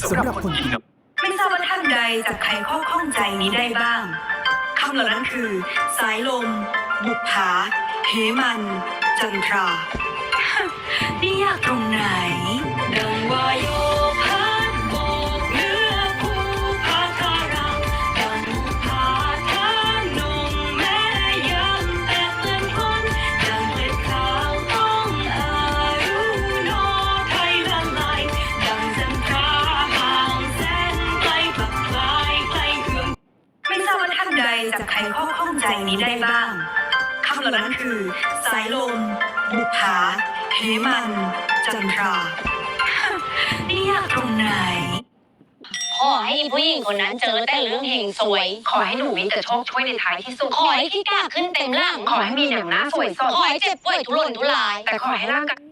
สำหรับคนกินไม่ทราบว่าท่านใดจะไขข้อข้องใจนี้ได้บ้างคำเหล่านั้นคือ สายลม บุกผาเหมัน จันทรา นี่ยากตรงไหน ดังวายโย ใจนี้ได้บ้างคำเหล่านั้นคือ สายลม บุกผาเหมัน จันทรานี่ยากตรงไหน ขอให้ผู้หญิงคนนั้นเจอแต่เรื่องเฮงสวย ขอให้หนูมีแต่โชคช่วยในท้ายที่สุด ขอให้ขี้กล้าขึ้นเต็มร่าง ขอให้มีหนังหน้าสวยสดขอให้เจ็บป่วยทุรนทุราย แต่ขอให้ร่างกาย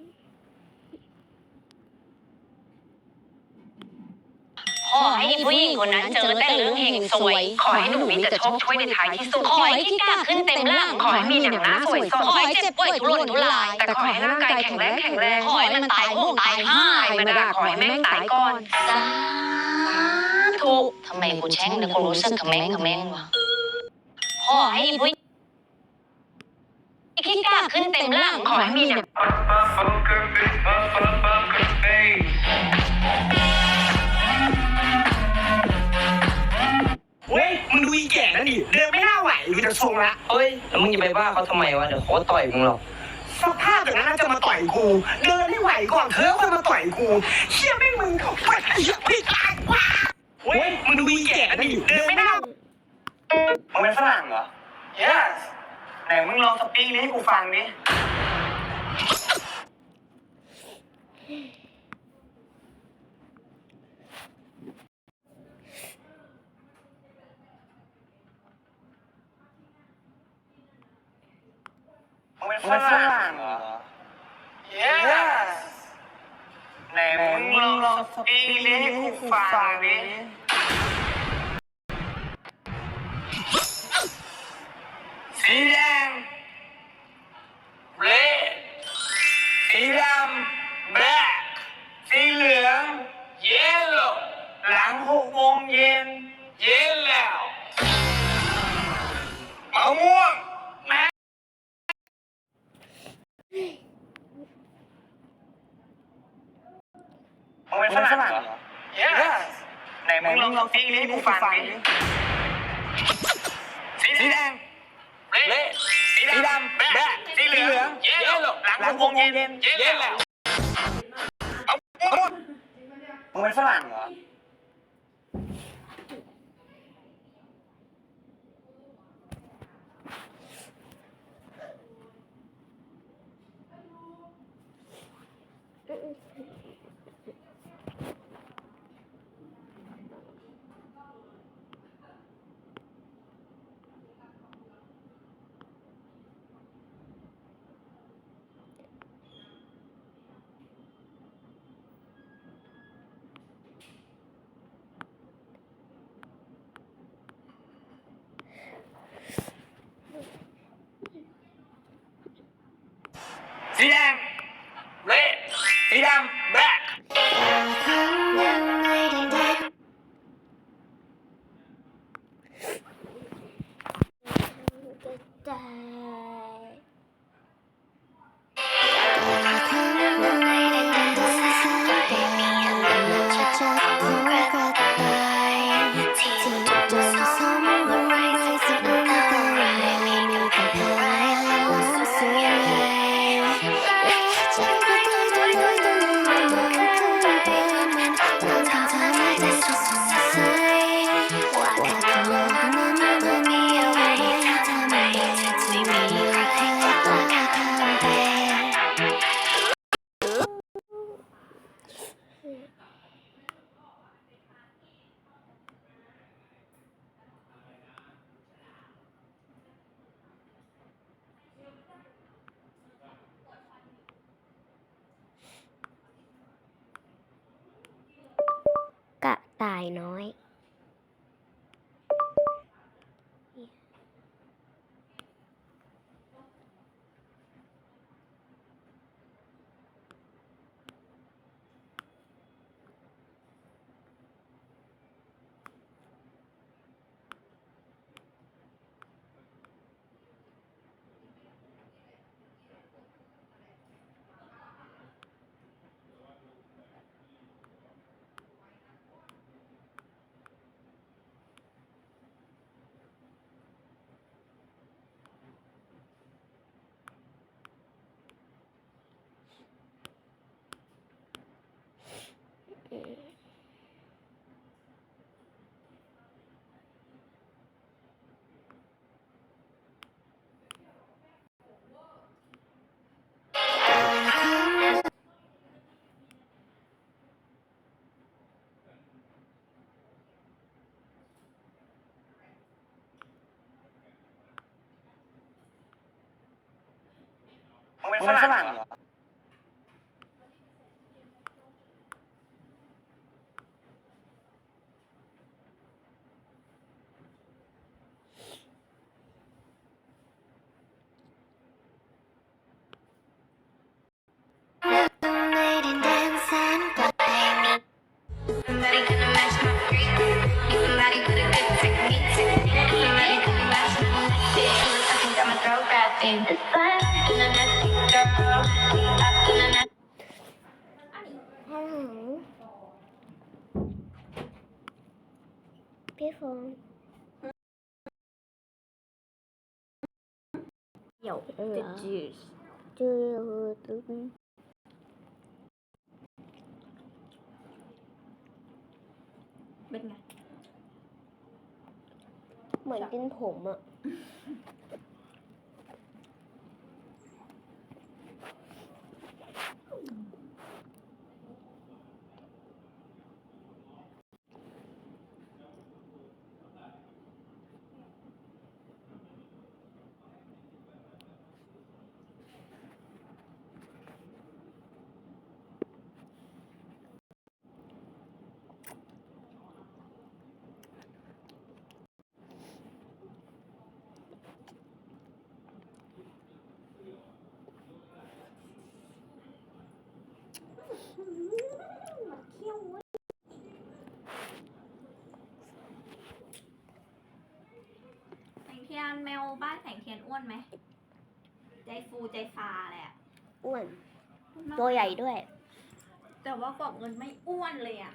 ขอให้ผู้หญิงคนนั้นเจอแต่เรื่องเฮงสวย ขอให้หนูมีแต่โชคช่วยในท้ายที่สุด ขอให้ขี้กล้าขึ้นเต็มร่าง ขอให้มีหนังหน้าสวยสดขอให้เจ็บป่วยทุรนทุราย แต่ขอให้ร่างกายแข็งแรงแข็งแรง ขอให้มันตายโหงตายห้าใครมาด่าขอให้แม่งตายก่อนสาธุทำไมกูแช่งแล้วกูรู้สึกขะแม่งขะแม่งวะขอให้ผู้หญิงขี้กล้าขึ้นเต็มร่าง ขอให้มีหนัง นั่นดิเดินไม่น่าไหวดูจะทรงละเฮ้ยแล้วมึงจะไปว่าเขาทำไมวะเดี๋ยวเขาก็ต่อยมึงหรอกสภาพอย่างนั้นน่าจะมาต่อยกู เดินไม่ไหวก่อนเธอค่อยมาต่อยกูเชี่ยไม่งมึงเขาไปไอ้เหี้ยไม่ตายว้าเว้ยมึงดูอีแก่นั่นดิเดินไม่น่ามึงเป็นฝรั่งเหรอ yes ไหนมึงลองสปีกนี้ให้กูฟังดิมึงเป็น ฝรั่งเหรอ yes ไหนมึงลองสปีกนี้ให้กูฟังดิ แบะสีเหลืองเยลโล่หลังหกโมงเย็นเย็นแล้วเอามึงเป็นฝรั่งเหรอ สี ตายน้อย มึงเป็น เดี๋ยวเออจืดจืดตึ้ง เป็นไง เหมือนกินผมอะ แสงเทียน แมวบ้านแสงเทียนอ้วนไหม ใจฟูใจฟาเลยอะอ้วน ตัวใหญ่ด้วย แต่ว่ากวักเงินไม่อ้วนเลยอะ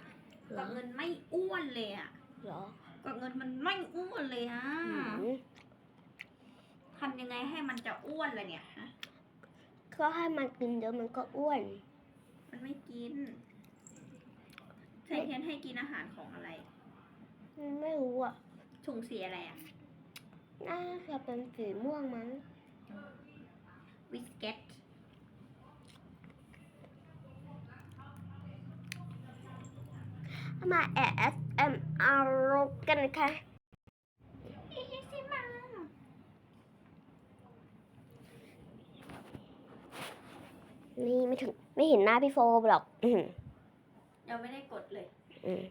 เหกรวัอกเงินไม่อ้วนเลยอะเหรอกวักเงินมันไม่อ้วนเลยอะหืมทำยังไงให้มันจะอ้วนเลยเนี่ยฮะก็ให้มันกินเดี๋ยวมันก็อ้วน มันไม่กินแสงเทียนให้กินอาหารของอะไร ไม่รู้อะถุงสีอะไรอะ น่าจะเป็นสีม่วงมั้งวิสเก็ตมาแอสเอ็มอารกันค่ะนี่ไม่ถึงไม่เห็นหน้าพี่โฟหรอก ยังไม่ได้กดเลย อืม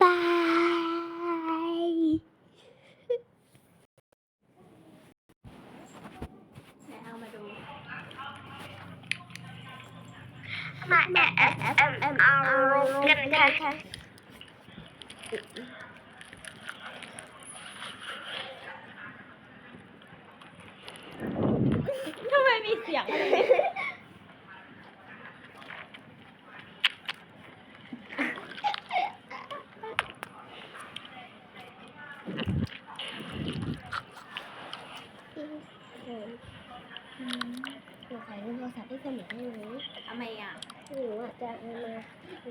บาย ไหนเอามาดู มาแอสเอ็มเอ็มอาร์ กันค่ะทำไมมีเสียงอะไรหนูขอดูโทรศัพท์ที่สมุดได้ไหมทำไมอะหนูอะจะเอามา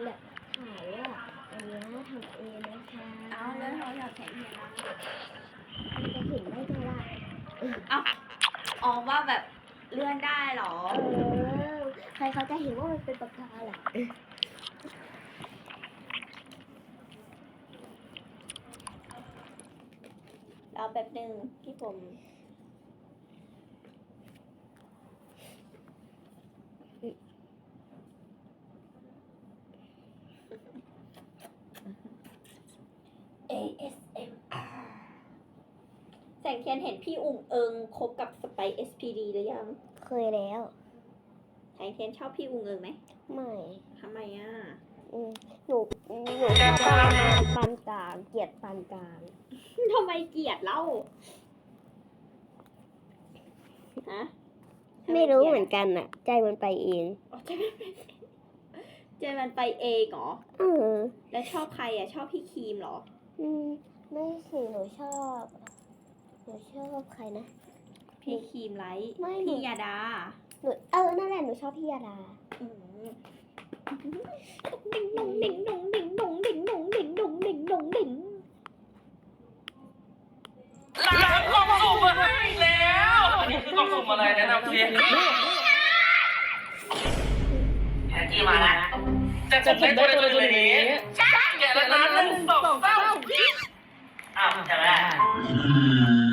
แบบ ถ่ายว่าอันเนี้ทำเองนะคะเอาแล้วเราอยากแข่งเทียนอะมันจะเห็นได้ไงล่ะเอ๋อว่าแบบเลื่อนได้เหรอ เออ ใครเขาจะเห็นว่ามันเป็นปากกาล่ะรอแป๊บหนึ่งที่ผม ASMR แสงเทีย นเห็นพี่อุ่งเอิงคบกับสไป SPD หรือยังเคยแล้วแสงเทียนชอบพี่อุ่งเอิงไหมไม่ทำไมอะอืมหนูหนูชอบประมาณปานกลางเกลียดปานกลางทำไมเกลียดเล่าฮะไม่รู้เหมือนกันอะใจมันไปเองอ๋อใจมันไปใจมันไปเองเหรอเออแล้วชอบใครอะชอบพี่ครีมเหรอ อืม ไม่สิหนูชอบ หนูชอบใครนะ พี่ครีมไลท์ไม่พี่ยาดาหนูเออ นั่นแหละหนูชอบพี่ยาดาอืมดิ่งดงดิ่งดงดิ่งดงดิ่งดงดิ่งดงดิ่งดงดิ่งร้านกล่องสุ่มมาให้แล้วอันนี้คือกล่องสุ่มอะไรแนะนำสิแฮนกี้มาแล้วจะจะได้ตัวใดตัวหนึ่งนี้แกะแล้วนะหนึ่งสองสามอ้าวใช่ไหม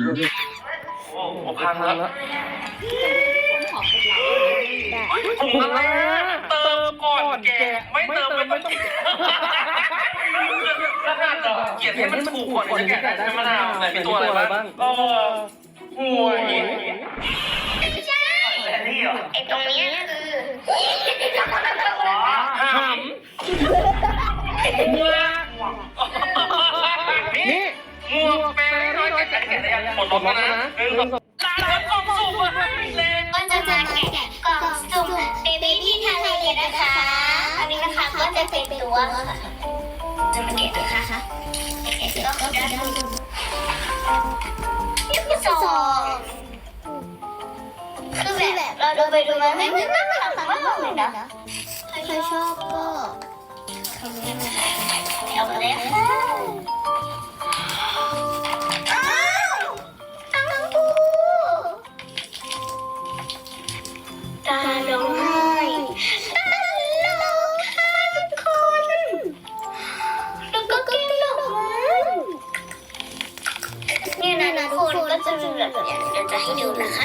โอ้โหพังแล้วคนขอเป็นเราได้ถุงอะไรเติมก่อนแกะไม่เติมไม่ต้องแกะขนาดเหรอเขียนให้มันถูกก่อนจะแกะได้ใช่ไหมมะนาวไหนมีตัวอะไรบ้างเออห่วยแต่นี่เหรอไอ้ตรงเนี้ยคือหำ ด้ยังหมดรถแล้วนะหนึ่งสองร้านกล่องสุ่มมาให้แล้วก็จะมาแกะกล่องสุ่มเบบี้ที่ทะเลนะคะ อันนี้นะคะก็จะเป็นตัวค่ะจะมาแกะเลยค่ะแกะก็คือด้านบนนี่คือซองคือแบบเราดูไปดูมาไม่ไม่ไม่ไม่ทำมากเลยนะใครชอบก็คอมเมนต์มาเอาไปเลยค่ะ ทุกคนก็จ